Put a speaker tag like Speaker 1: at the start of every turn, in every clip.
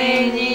Speaker 1: 为你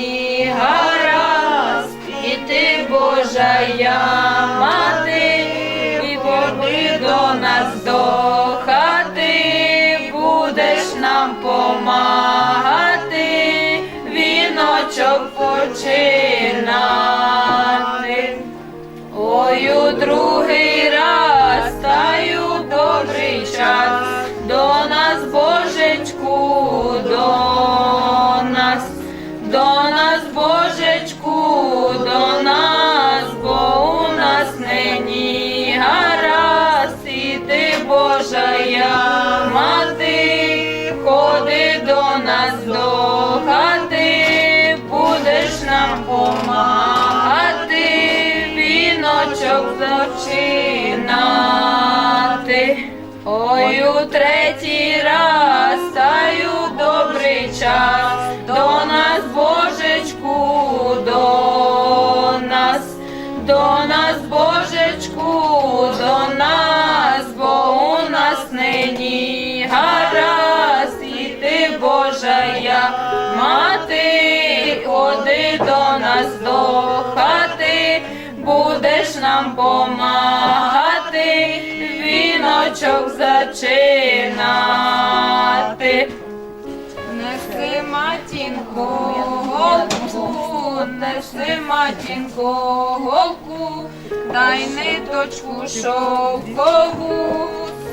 Speaker 1: зачинати. Ой, у третій раз стаю добрий час, до нас, Божечку, до нас, до нас, Божечку, до нас, бо у нас нині гаразд, і ти, Божа я. Мати, ходи до нас до хати, будеш нам помагати, віночок зачинати. Неси матінку голку, неси матінку голку, дай ниточку шовкову,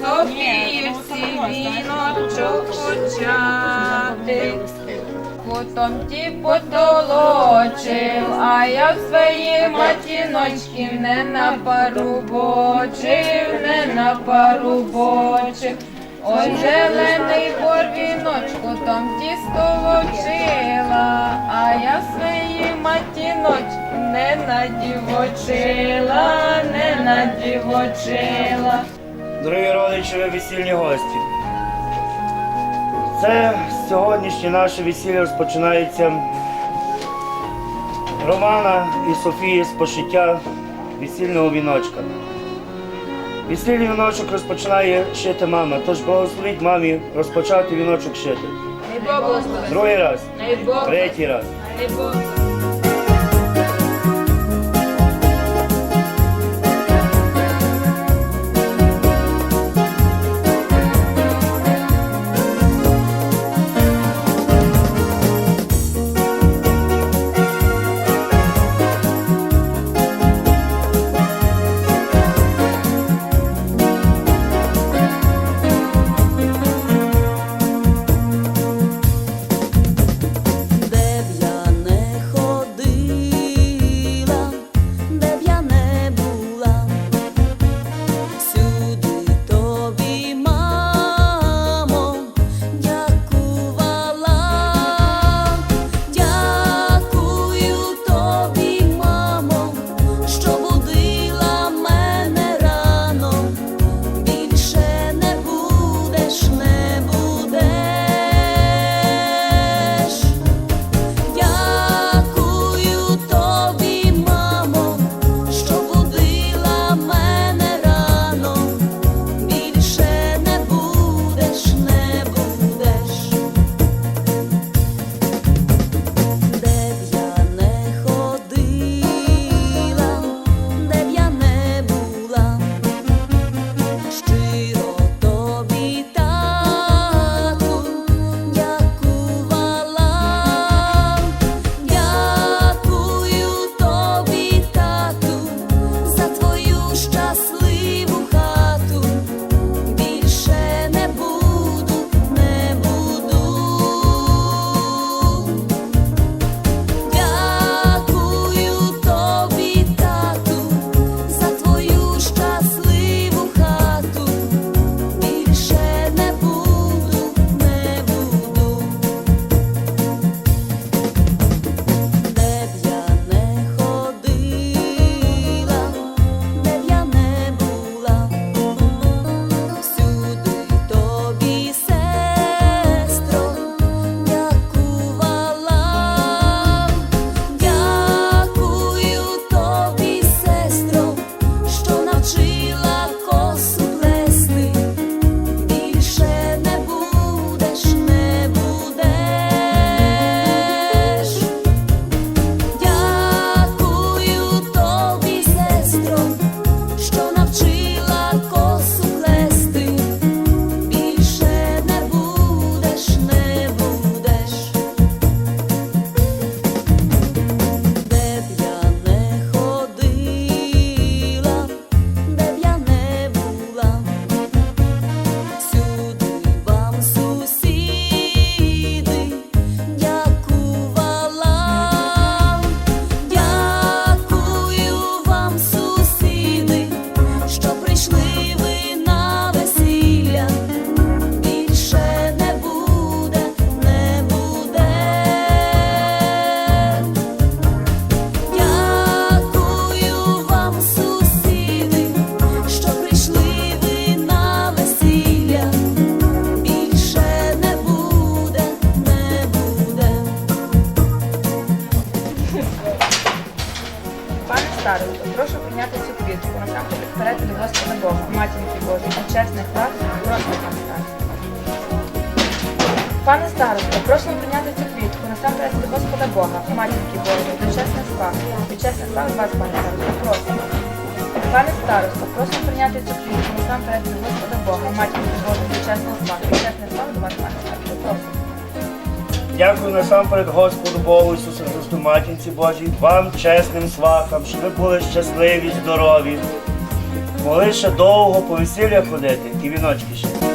Speaker 1: Софіївці віночок почати. Потом ті потолочив, а я в своїй матіночки не на пару бочив, не на пару бочив. Ой, зелений борвіночку, там тісто вочила, а я в своїй матіночки не надівочила, не надівочила.
Speaker 2: Дорогі родичі, весільні гості. Це сьогоднішнє наше весілля розпочинається Романа і Софії з пошиття весільного віночка. Весільний віночок розпочинає шити мама, тож благословіть мамі розпочати віночок шити. Другий раз, третій раз.
Speaker 3: Вас, прошу пане старосто. Пане старосто, прошу прийняти цю квітку, насамперед до Господа Бога, матінки Божої, до чесних слав, від чесних слав вас, пане старосто, прошу. Пане старосто, прошу прийняти цю квітку, насамперед до Господа Бога, матінки Божої, до чесних слав, від чесних слав від вас, пане старосто, прошу.
Speaker 2: Дякую насамперед Господу Богу Ісусу Христу, Матінці Божій, вам, чесним свахам, щоб ви були щасливі, здорові. Могли довго по весілля ходити і віночки ще.